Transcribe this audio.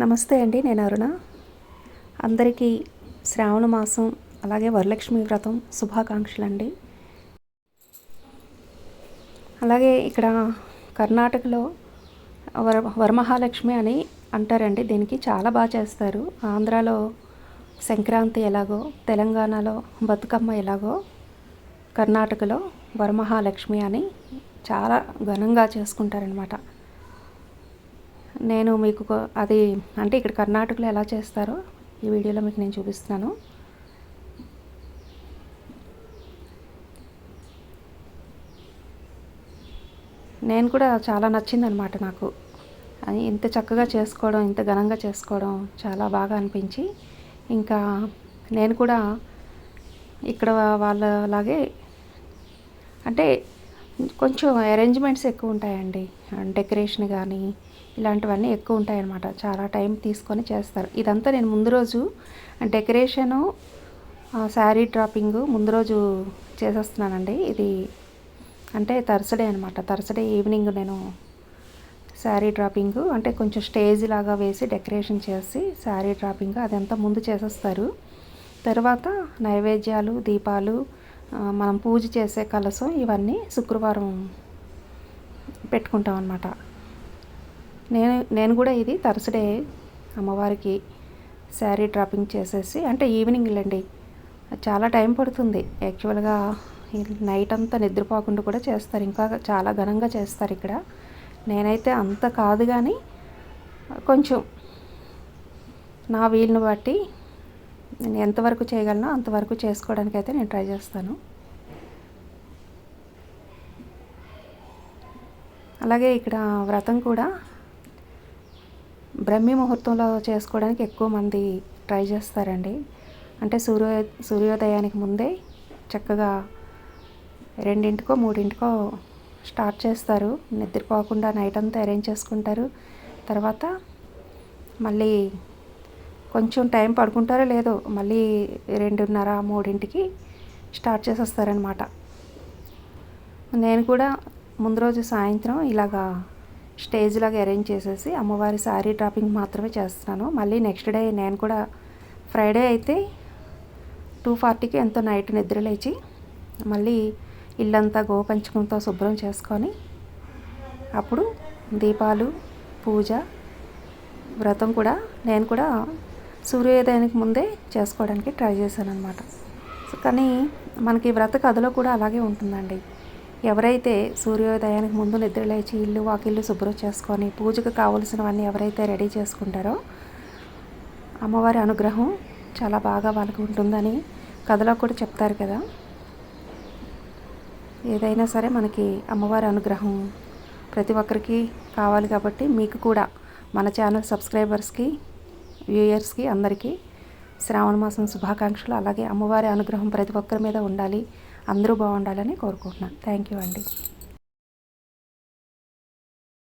నమస్తే అండి నేను అరుణ. అందరికీ శ్రావణ మాసం అలాగే వరలక్ష్మి వ్రతం శుభాకాంక్షలు అండి అలాగే ఇక్కడ కర్ణాటకలో వర వరమహాలక్ష్మి అని అంటారండి దీనికి చాలా బాగా చేస్తారు. ఆంధ్రాలో సంక్రాంతి ఎలాగో తెలంగాణలో బతుకమ్మ ఎలాగో కర్ణాటకలో వరమహాలక్ష్మి అని చాలా ఘనంగా చేసుకుంటారనమాట నేను మీకు అది అంటే ఇక్కడ కర్ణాటకలో ఎలా చేస్తారో ఈ వీడియోలో మీకు నేను చూపిస్తున్నాను. నేను కూడా చాలా నచ్చిందనమాట నాకు. అది ఇంత చక్కగా చేసుకోవడం ఇంత ఘనంగా చేసుకోవడం చాలా బాగా అనిపించి ఇంకా నేను కూడా ఇక్కడ వాళ్ళలాగే అంటే కొంచెం అరేంజ్మెంట్స్ ఎక్కువ ఉంటాయండి. డెకరేషన్ కానీ ఇలాంటివన్నీ ఎక్కువ ఉంటాయన్నమాట. చాలా టైం తీసుకొని చేస్తారు. ఇదంతా నేను ముందు రోజు డెకరేషను శారీ డ్రాపింగ్ ముందు రోజు చేసేస్తున్నానండి. ఇది అంటే థర్స్డే అనమాట థర్స్డే ఈవినింగ్ నేను శారీ డ్రాపింగ్ అంటే కొంచెం స్టేజ్ లాగా వేసి డెకరేషన్ చేసి శారీ డ్రాపింగ్ అదంతా ముందు చేసేస్తారు. తర్వాత నైవేద్యాలు దీపాలు మనం పూజ చేసే కలసం ఇవన్నీ శుక్రవారం పెట్టుకుంటాం అన్నమాట. నేను నేను కూడా ఇది థర్స్డే అమ్మవారికి శారీ డ్రాపింగ్ చేసేసి అంటే ఈవినింగ్ వెళ్ళండి చాలా టైం పడుతుంది. యాక్చువల్గా నైట్ అంతా నిద్రపోకుండా కూడా చేస్తారు. ఇంకా చాలా ఘనంగా చేస్తారు ఇక్కడ. నేనైతే అంత కాదు కానీ కొంచెం నా వీలుని బట్టి నేను ఎంతవరకు చేయగలనో అంతవరకు చేసుకోవడానికి అయితే నేను ట్రై చేస్తాను. అలాగే ఇక్కడ వ్రతం కూడా బ్రహ్మీ ముహూర్తంలో చేసుకోవడానికి ఎక్కువ మంది ట్రై చేస్తారండి. అంటే సూర్య సూర్యోదయానికి ముందే చక్కగా రెండింటికో మూడింటికో స్టార్ట్ చేస్తారు. నిద్రపోకుండా నైట్ అంతా అరేంజ్ చేసుకుంటారు. తర్వాత మళ్ళీ కొంచెం టైం పడుకుంటారో లేదో మళ్ళీ రెండున్నర మూడింటికి స్టార్ట్ చేసేస్తారనమాట నేను కూడా ముందు రోజు సాయంత్రం ఇలాగా స్టేజ్ లాగా అరేంజ్ చేసేసి అమ్మవారి శారీ డ్రాపింగ్ మాత్రమే చేస్తున్నాను. మళ్ళీ నెక్స్ట్ డే నేను కూడా ఫ్రైడే అయితే టూ ఫార్టీకి ఎంతో నైట్ నిద్రలేచి మళ్ళీ ఇల్లంతా గోపంచకంతో శుభ్రం చేసుకొని అప్పుడు దీపాలు పూజ వ్రతం కూడా నేను కూడా సూర్యోదయానికి ముందే చేసుకోవడానికి ట్రై చేశాను అనమాట కానీ మనకి వ్రత కథలో కూడా అలాగే ఉంటుందండి. ఎవరైతే సూర్యోదయానికి ముందు నిద్రలేచి ఇల్లు వాకిల్లు శుభ్రం చేసుకొని పూజకు కావలసినవన్నీ ఎవరైతే రెడీ చేసుకుంటారో అమ్మవారి అనుగ్రహం చాలా బాగా వాళ్ళకు ఉంటుందని కథలో కూడా చెప్తారు కదా. ఏదైనా సరే మనకి అమ్మవారి అనుగ్రహం ప్రతి ఒక్కరికి కావాలి కాబట్టి మీకు కూడా మన ఛానల్ సబ్స్క్రైబర్స్కి వ్యూయర్స్కి అందరికీ శ్రావణ మాసం శుభాకాంక్షలు. అలాగే అమ్మవారి అనుగ్రహం ప్రతి ఒక్కరి మీద ఉండాలి. అందరూ బాగుండాలని కోరుకుంటున్నాను. థ్యాంక్ యూ అండి.